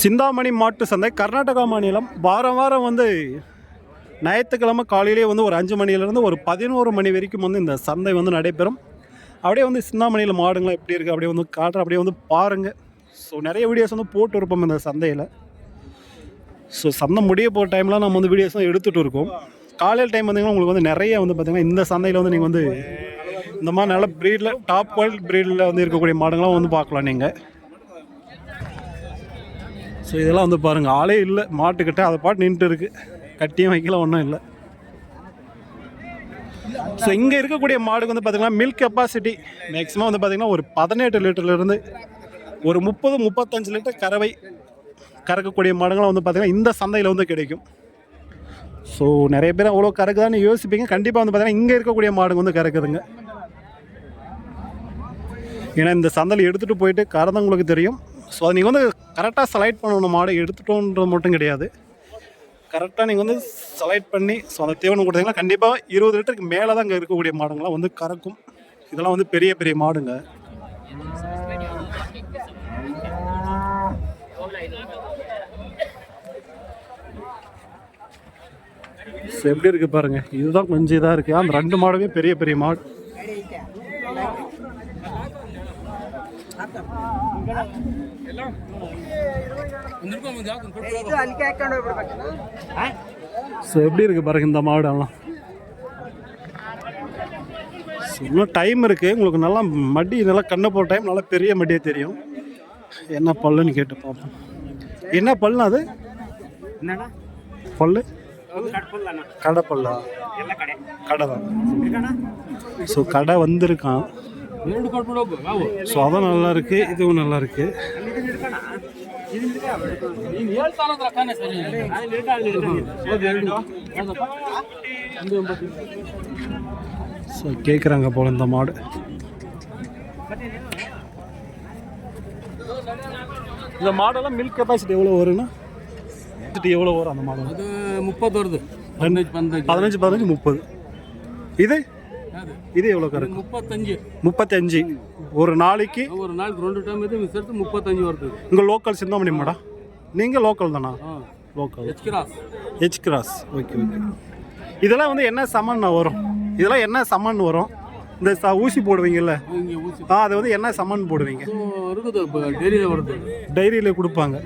சிந்தாமணி மாட்டு சந்தை கர்நாடகா மாநிலம். வாரம் வாரம் வந்து ஞாயிற்றுக்கிழமை காலையிலேயே வந்து ஒரு அஞ்சு மணிலேருந்து ஒரு பதினோரு மணி வரைக்கும் வந்து இந்த சந்தை வந்து நடைபெறும். அப்படியே வந்து சிந்தாமணியில் மாடுங்களாம் எப்படி இருக்குது அப்படியே வந்து காட்டுற அப்படியே வந்து பாருங்கள் ஸோ நிறைய வீடியோஸ் வந்து போட்டு இருப்போம் இந்த சந்தையில். ஸோ சந்தை முடிய போகிற டைம்லாம் நம்ம வந்து வீடியோஸ்லாம் எடுத்துகிட்டு இருக்கோம். காலையில் டைம் வந்தீங்கன்னா உங்களுக்கு வந்து நிறைய வந்து பார்த்திங்கன்னா இந்த சந்தையில் வந்து நீங்கள் வந்து இந்த மாதிரி நல்ல ப்ரீடில் டாப் குவாலிட்டி ப்ரீடில் வந்து இருக்கக்கூடிய மாடுங்களாம் வந்து பார்க்கலாம் நீங்கள் ஸோ இதெல்லாம் வந்து பாருங்கள் ஆளே இல்லை மாட்டுக்கிட்ட அதை பாட்டு நின்றுட்டு இருக்கு. கட்டியும் வைக்கல ஒன்றும் இல்லை. ஸோ இங்கே இருக்கக்கூடிய மாடுக்கு வந்து பார்த்திங்கன்னா மில்க் கெப்பாசிட்டி மேக்ஸிமம் வந்து பார்த்திங்கன்னா ஒரு பதினெட்டு லிட்டர்லேருந்து ஒரு முப்பது முப்பத்தஞ்சு லிட்டர் கறவை கறக்கக்கூடிய மாடுங்களாம் வந்து பார்த்திங்கன்னா இந்த சந்தையில் வந்து கிடைக்கும். ஸோ நிறைய பேர் அவ்வளோ கறக்குதான்னு யோசிப்பீங்க. கண்டிப்பாக வந்து பார்த்திங்கன்னா இங்கே இருக்கக்கூடிய மாடுங்க வந்து கறக்குதுங்க. ஏன்னா இந்த சந்தையில் எடுத்துகிட்டு போயிட்டு கறந்தவங்களுக்கு தெரியும். ஸோ அதை நீங்கள் வந்து கரெக்டாக செலக்ட் பண்ணணும் மாடு எடுத்துட்டோன்றது மட்டும் கிடையாது. கரெக்டாக நீங்கள் வந்து செலக்ட் பண்ணி ஸோ அந்த தீவனம் கொடுத்தீங்கன்னா கண்டிப்பாக இருபது லிட்டருக்கு மேலே தான் இங்கே இருக்கக்கூடிய மாடுங்களாம் வந்து கறக்கும். இதெல்லாம் வந்து பெரிய பெரிய மாடுங்க. ஸோ எப்படி இருக்குது பாருங்கள் இதுதான் கொஞ்சம் இதாக இருக்குது அந்த ரெண்டு மாடுமே பெரிய பெரிய மாடு. ஸோ எப்படி இருக்குது பாருங்க இந்த மாவட்டம்லாம் இன்னும் டைம் இருக்குது உங்களுக்கு நல்லா மடி நல்லா கண்ணை போகிற டைம் நல்லா பெரிய மடியாக தெரியும். என்ன பல்லுன்னு கேட்டு பார்ப்போம். என்ன பல்லுனா அது? பல்லு? கடை பல்லா? கடை. தான். ஸோ கடை வந்திருக்கான். ಎರಡು ಕೊಟ್ಬಿಡು ಹೋಗು ನಾವು ஸோ அதுவும் நல்லா இருக்குது இதுவும் நல்லா இருக்குது ನೀನು ಹೇಳ್ತಾನಂದ್ರ ಕಾನೆ ಸರಿ ಅಲ್ಲಿ ಇರ್ಕ, ಅಲ್ಲಿ ಇರ್ಕ ನೀನು. ಹೋಗಿ ಎರಡು. ಯಾವ್ದಪ್ಪ? ಒಂದು ಒಂಬತ್ತು. ஸோ கேட்குறாங்க போல இந்த மாடு இந்த மாடெல்லாம் மில்க் கெப்பாசிட்டி எவ்வளோ வரும்னா கெப்பாசிட்டி எவ்வளோ வரும் அந்த மாடு ಅದು ಮುಪ್ಪತ್ತು வருது பதினஞ்சு பதினஞ்சு பதினஞ்சு பதினஞ்சு முப்பது இது ಯಾವ್ದು? இது எவ்வளோ கறக்கும் முப்பத்தஞ்சு. முப்பத்தஞ்சு. ஒரு நாளைக்கு? ஒரு நாளைக்கு ரெண்டு டைம் இது சேர்த்து முப்பத்தஞ்சு வருது. இங்கே லோக்கல் சிந்தாமணி மாடா? நீங்கள் லோக்கல் தானா? Local H cross H cross okay okay இதெல்லாம் வந்து என்ன சமன் வரும்? இதெல்லாம் என்ன சமன் வரும்? இந்த ஊசி போடுவீங்கல்ல? ஆ அது வந்து என்ன சமன் போடுவீங்க? டெய்ரியில் வருது. டைரியில் கொடுப்பாங்க.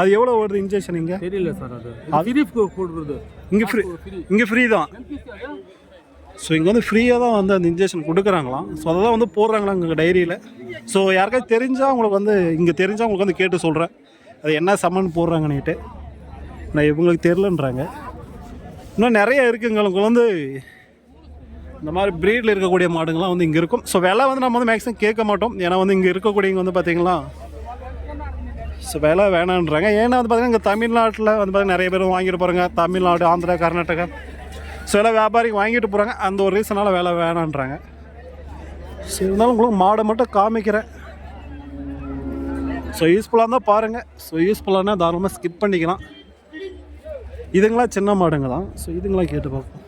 அது எவ்வளோ வருது இன்ஜெக்ஷன் இங்கே? தெரியல சார் அது. இங்கே ஃப்ரீ இங்கே ஃப்ரீ தான். ஸோ இங்கே வந்து ஃப்ரீயாக தான் வந்து அந்த இன்ஜெக்ஷன் கொடுக்குறாங்களாம். ஸோ அதை தான் வந்து போடுறாங்களாம் இங்கே டைரியில் ஸோ யாருக்காவது தெரிஞ்சால் உங்களுக்கு வந்து இங்கே தெரிஞ்சால் உங்களுக்கு வந்து கேட்டு சொல்கிறேன் அது என்ன சம்மன் போடுறாங்கன்னுட்டு. நான் இவங்களுக்கு தெரிலன்றாங்க இன்னும் நிறைய இருக்குங்க. உங்களுக்கு வந்து இந்த மாதிரி ப்ரீடில் இருக்கக்கூடிய மாடுங்கள்லாம் வந்து இங்கே இருக்கும். ஸோ விலை வந்து நம்ம வந்து மேக்ஸிமம் கேட்க மாட்டோம். ஏன்னா வந்து இங்கே இருக்கக்கூடியவங்க வந்து பார்த்திங்களா ஸோ விலை வேணான்றாங்க. ஏன்னா வந்து பார்த்தீங்கன்னா இங்கே தமிழ்நாட்டில் வந்து பார்த்தீங்கன்னா நிறைய பேர் வாங்கிட்டு போகிறாங்க தமிழ்நாடு ஆந்திரா கர்நாடகா. ஸோ எல்லாம் வியாபாரிங்க வாங்கிட்டு போகிறாங்க அந்த ஒரு ரீசனால் விலை வேணான்றாங்க. ஸோ இருந்தாலும் உங்களுக்கு மாடை மட்டும் காமிக்கிறேன். ஸோ யூஸ்ஃபுல்லாக இருந்தால் பாருங்கள் ஸோ யூஸ்ஃபுல்லானா தாராளமாக ஸ்கிப் பண்ணிக்கலாம். இதுங்களாம் சின்ன மாடுங்க தான் ஸோ இதுங்களாம் கேட்டு பார்ப்போம்.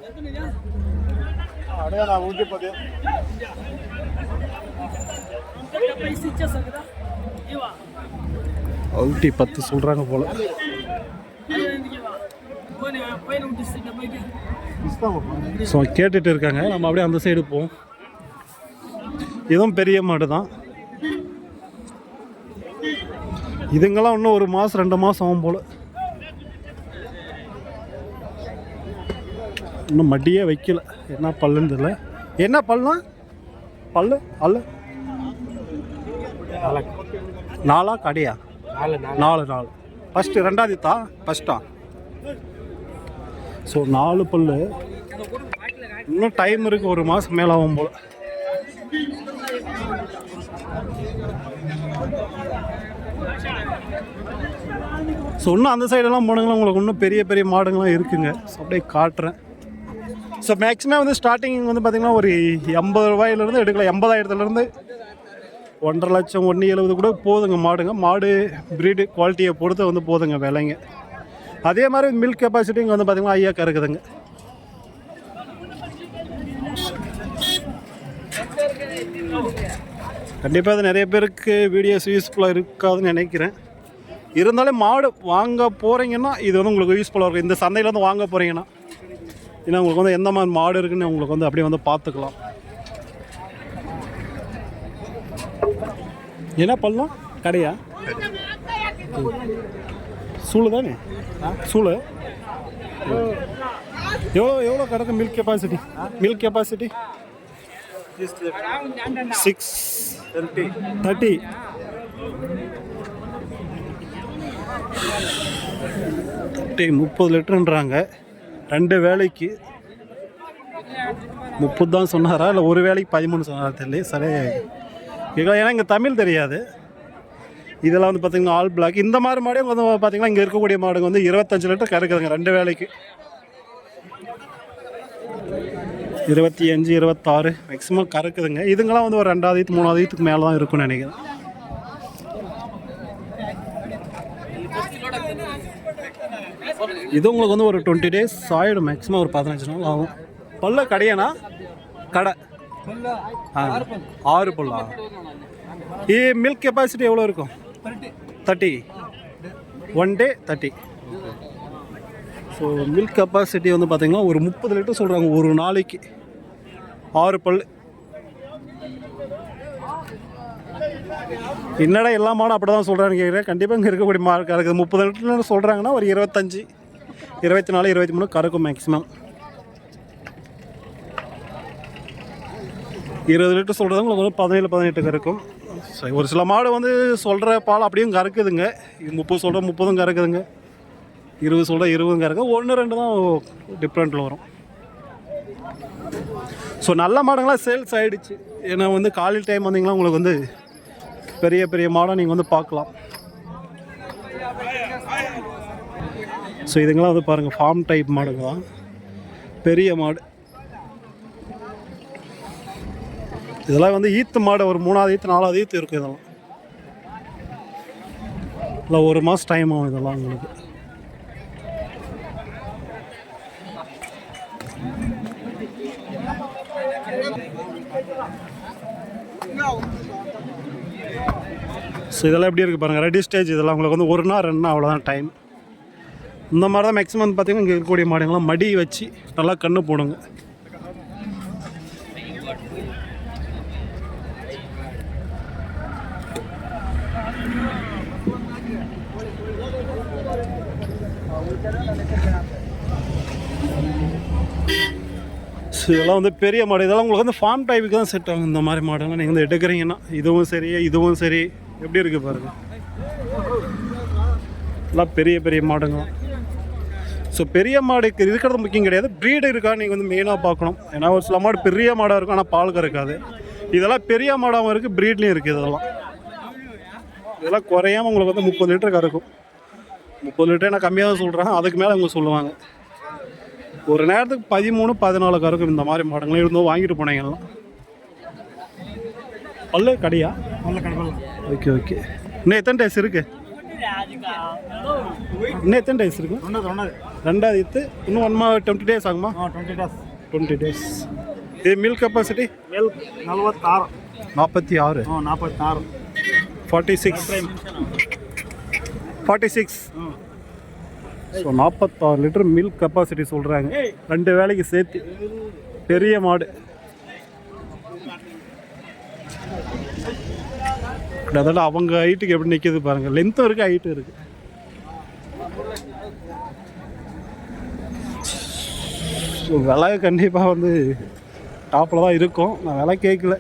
அவுட்டி பத்து சொல்கிறாங்க போல். ஸோ கேட்டுட்டு இருக்காங்க. நம்ம அப்படியே அந்த சைடு போவோம். இதுவும் பெரிய மாடு தான். இதுங்கெல்லாம் இன்னும் ஒரு மாதம் ரெண்டு மாதம் ஆகும் போல். இன்னும் மடியே வைக்கல. என்ன பல்லுன்னு தெரியல. என்ன பல்லுனா பல்லு? அல்ல? நாலா கடையா? நாலு நாலு. ஃபஸ்ட்டு ரெண்டாவது தா? ஃபஸ்ட்டா ஸோ நாலு பல் இன்னும் டைம் இருக்குது ஒரு மாதம் மேலே ஆகும் போல். ஸோ இன்னும் அந்த சைடெல்லாம் போனீங்கன்னா உங்களுக்கு இன்னும் பெரிய பெரிய மாடுங்கள்லாம் இருக்குங்க. ஸோ அப்படியே காட்டுறேன். ஸோ மேக்ஸிமம் வந்து ஸ்டார்டிங் வந்து பார்த்திங்கன்னா ஒரு எண்பது ரூபாயிலேருந்து எடுக்கலாம். எண்பதாயிரத்துலேருந்து ஒன்றரை லட்சம் ஒன்று எழுபது கூட போதுங்க மாடுங்க. மாடு ப்ரீடு குவாலிட்டியை பொறுத்து வந்து போதுங்க விலைங்க. அதே மாதிரி மில்க் கெப்பாசிட்டி இங்கே வந்து பார்த்திங்கன்னா ஐயா இருக்குதுங்க கண்டிப்பாக அது நிறைய பேருக்கு வீடியோஸ் யூஸ்ஃபுல்லாக இருக்காதுன்னு நினைக்கிறேன். இருந்தாலும் மாடு வாங்க போகிறீங்கன்னா இது வந்து உங்களுக்கு யூஸ்ஃபுல்லாக இருக்கும். இந்த சந்தையில் வந்து வாங்க போகிறீங்கன்னா ஏன்னா உங்களுக்கு வந்து எந்த மாதிரி மாடு இருக்குன்னு உங்களுக்கு வந்து அப்படியே வந்து பார்த்துக்கலாம். என்ன பண்ணலாம்? கடையா? சூளை தானே? சூளை? எவ்வளோ எவ்வளோ கிடக்கு milk capacity milk capacity six thirty thirty முப்பது லிட்டருன்றாங்க. ரெண்டு வேலைக்கு. முப்பது தான் சொன்னாரா? இல்லை ஒரு வேலைக்கு பதிமூணு சொன்னாரா? தெரியல சரி. கேட்கலாம் ஏன்னா இங்கே தமிழ் தெரியாது. இதெல்லாம் வந்து பார்த்திங்கன்னா ஆல் பிளாக் இந்த மாதிரி மாடு வந்து பார்த்திங்கன்னா இங்கே இருக்கக்கூடிய மாடுங்க வந்து இருபத்தஞ்சு லிட்டர் கறக்குதுங்க ரெண்டு வேலைக்கு இருபத்தி அஞ்சு இருபத்தாறு மேக்ஸிமம் கறக்குதுங்க. இதுங்கெல்லாம் வந்து ஒரு ரெண்டாவது ஈத்து மூணாவது ஈத்துக்கு மேலே தான் இருக்கும்னு நினைக்கிறேன். இது உங்களுக்கு வந்து ஒரு டுவெண்ட்டி டேஸ் ஆயிடும் மேக்ஸிமம் ஒரு பதினஞ்சு நாள் ஆகும். பல்ல கடையனா? கடை. ஆறு பல்லா? இ மில்க் கெப்பாசிட்டி எவ்வளோ இருக்கும்? Thirty one day thirty so milk capacity வந்து பார்த்திங்கன்னா ஒரு முப்பது லிட்டர் சொல்கிறாங்க ஒரு நாளைக்கு. ஆறு பல். என்னடா எல்லா மாடும் அப்படி தான் சொல்கிறான்னு கேட்குறேன் கண்டிப்பாக இங்கே இருக்கக்கூடிய மார்க் கறக்குது. முப்பது லிட்டர்னு சொல்கிறாங்கன்னா ஒரு இருபத்தஞ்சி இருபத்தி நாலு இருபத்தி மூணு கறக்கும் மேக்ஸிமம் இருபது லிட்டர் சொல்கிறது உங்களுக்கு வந்து பதினேழு பதினெட்டு கறக்கும். சரி ஒரு சில மாடு வந்து சொல்கிற பால் அப்படியும் கறக்குதுங்க. முப்பது சொல்கிற முப்பதும் கறக்குதுங்க. இருபது சொல்கிற இருபதும் கறக்கு ஒன்று ரெண்டு தான் டிஃப்ரெண்ட்டில் வரும். ஸோ நல்ல மாடுங்களாம் சேல்ஸ் ஆகிடுச்சு ஏன்னா வந்து காலையில் டைம் வந்தீங்கன்னா உங்களுக்கு வந்து பெரிய பெரிய மாடை நீங்கள் வந்து பார்க்கலாம். ஸோ இதுங்களாம் வந்து பாருங்கள் ஃபார்ம் டைப் மாடுங்க தான் பெரிய மாடு. இதெல்லாம் வந்து ஈத்து மாடு ஒரு மூணாவது ஈத்து நாலாவது ஈத்து இருக்கும் இதெல்லாம். இல்லை ஒரு மாதம் டைம் ஆகும் இதெல்லாம் உங்களுக்கு. ஸோ இதெல்லாம் எப்படி இருக்குது பாருங்கள் ரெடி ஸ்டேஜ் இதெல்லாம் உங்களுக்கு வந்து ஒரு நாள் ரெண்டு நாள் அவ்வளோதான் டைம் இந்த மாதிரி தான் மேக்ஸிமம் வந்து பார்த்திங்கன்னா இங்கே இருக்கக்கூடிய மாடுங்களாம் மடி வச்சு நல்லா கண்ணு போடுங்க. இதெல்லாம் வந்து பெரிய மாடு. இதெல்லாம் உங்களுக்கு வந்து ஃபார்ம் டைப்புக்கு தான் செட் ஆகும். இந்த மாதிரி மாடெல்லாம் நீங்கள் வந்து எடுக்கிறீங்கன்னா இதுவும் சரி இதுவும் சரி. எப்படி இருக்குது பாருங்கள் எல்லாம் பெரிய பெரிய மாடுங்க. ஸோ பெரிய மாடு இருக்கிறது முக்கியம் கிடையாது. ப்ரீடு இருக்கா நீங்கள் வந்து மெயினாக பார்க்கணும். ஏன்னா ஒரு சில மாடு பெரிய மாடாக இருக்கும் ஆனால் பால் கறக்காது இதெல்லாம் பெரிய மாடாகவும் இருக்குது ப்ரீட்லேயும் இருக்குது இதெல்லாம். இதெல்லாம் குறையாம உங்களுக்கு வந்து முப்பது லிட்டர் கறக்கும் முப்பது லிட்டர் நான் கம்மியாக தான் சொல்கிறேன் அதுக்கு மேலே அவங்க சொல்லுவாங்க. ஒரு நேரத்துக்கு பதிமூணு பதினாலு கருக்கும் இந்த மாதிரி மாடுங்களும் இருந்தோம் வாங்கிட்டு போனீங்கலாம் பல்லு கடையா? Okay okay. இன்னும் எத்தனை டேஸ் இருக்கு? இன்னும் எத்தனை டேஸ் இருக்கு? ரெண்டாவது இத்து இன்னும் ஒன் மா டுவெண்ட்டி டேஸ் ஆகுமா? டுவெண்ட்டி டேஸ் டுவெண்ட்டி டேஸ் இது மில்க் கெப்பாசிட்டி மில்க் நலவத்தாறு நாற்பத்தி ஆறு. நாற்பத்தாறு. Forty six forty six so நாற்பத்தாறு லிட்டர் மில்க் கெப்பாசிட்டி சொல்கிறாங்க ரெண்டு வேலைக்கு சேர்த்து. பெரிய மாடு. கிட்டத்தட்ட அவங்க ஹைட்டுக்கு எப்படி நிற்கிது பாருங்கள் லென்த்தும் இருக்குது ஹைட்டும் இருக்குது ஸோ விலை கண்டிப்பாக வந்து டாப்பில் தான் இருக்கும். நான் விலை கேட்கல.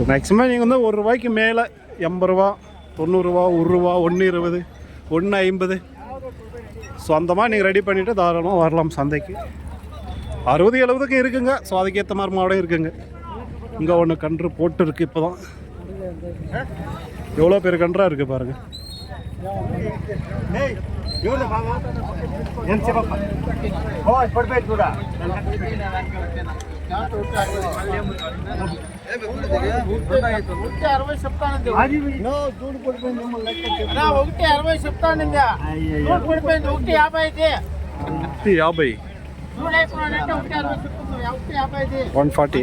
ஸோ மேக்ஸிமம் நீங்கள் வந்து ஒரு ரூபாய்க்கு மேலே எண்பது ரூபா தொண்ணூறுரூவா ஒரு ரூபா ஒன்று இருபது ஒன்று ஐம்பது. ஸோ அந்த மாதிரி நீங்கள் ரெடி பண்ணிவிட்டு தாராளமாக வரலாம் சந்தைக்கு. அறுபது எழுபதுக்கு இருக்குங்க. ஸோ அதுக்கேற்ற மாதிரி மாவட்டம் இருக்குங்க. இங்கே ஒன்று கன்று போட்டு இருக்கு இப்போ தான் எவ்வளோ பேர் கன்றாக இருக்குது பாருங்கள் ఒకటి అరవై చెప్తానండి. దూడు పడిపోయింది ఒకటి అరవై చెప్తానండి. దూడు పడిపోయింది ఒకటి యాభై అయితే. ఒకటి యాభై. One forty.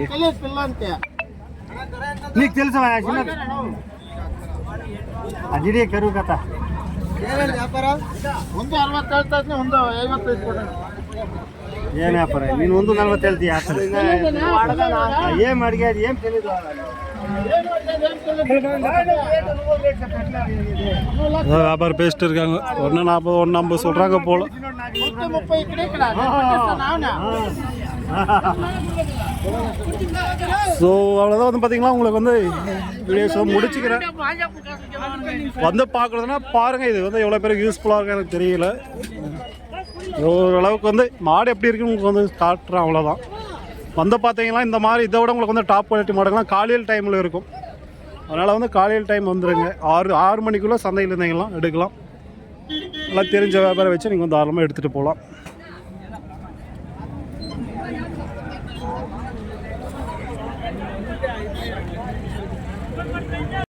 నీకు తెలుసు చిన్న అదిడే కరువు కథ. వ్యాపారం ఉంది అరవై కలుగుతుంది ఉందో ఐవత్తు తీసుకోండి ಏನು ವ್ಯಾಪಾರ ನೀನು ಒಂದು ನಲ್ವತ್ತು ಹೇಳ್ತೀಯ ಏನು ಮಾಡಿಗೆ ಅದು ಏನು ತಿಳಿದು வியாபார பேசிட்டு இருக்காங்க ஒன்று ஒன்று ஐம்பது சொல்கிறாங்க போல ஸோ அவ்வளோதான் வந்து பார்த்தீங்கன்னா உங்களுக்கு வந்து வீடியோஸை முடிச்சுக்கிறேன் வந்து பார்க்குறதுனா பாருங்கள் இது வந்து எவ்வளோ பேருக்கு யூஸ்ஃபுல்லாக இருக்கு எனக்கு தெரியல ஓரளவுக்கு வந்து மாடு எப்படி இருக்குன்னு உங்களுக்கு வந்து காட்டுறேன் அவ்வளோதான் வந்து பார்த்தீங்கன்னா இந்த மாதிரி இதை விட உங்களுக்கு வந்து டாப் குவாலிட்டி மாடுகள்லாம் காலையில் டைமில் இருக்கும். அதனால் வந்து காலையில் டைம் வந்துடுங்க ஆறு ஆறு மணிக்குள்ளே சந்தையில் இருந்தீங்களாம் எடுக்கலாம். நல்லா தெரிஞ்ச வியாபாரம் வச்சு நீங்கள் வந்து தாராளமாக எடுத்துகிட்டு போகலாம்.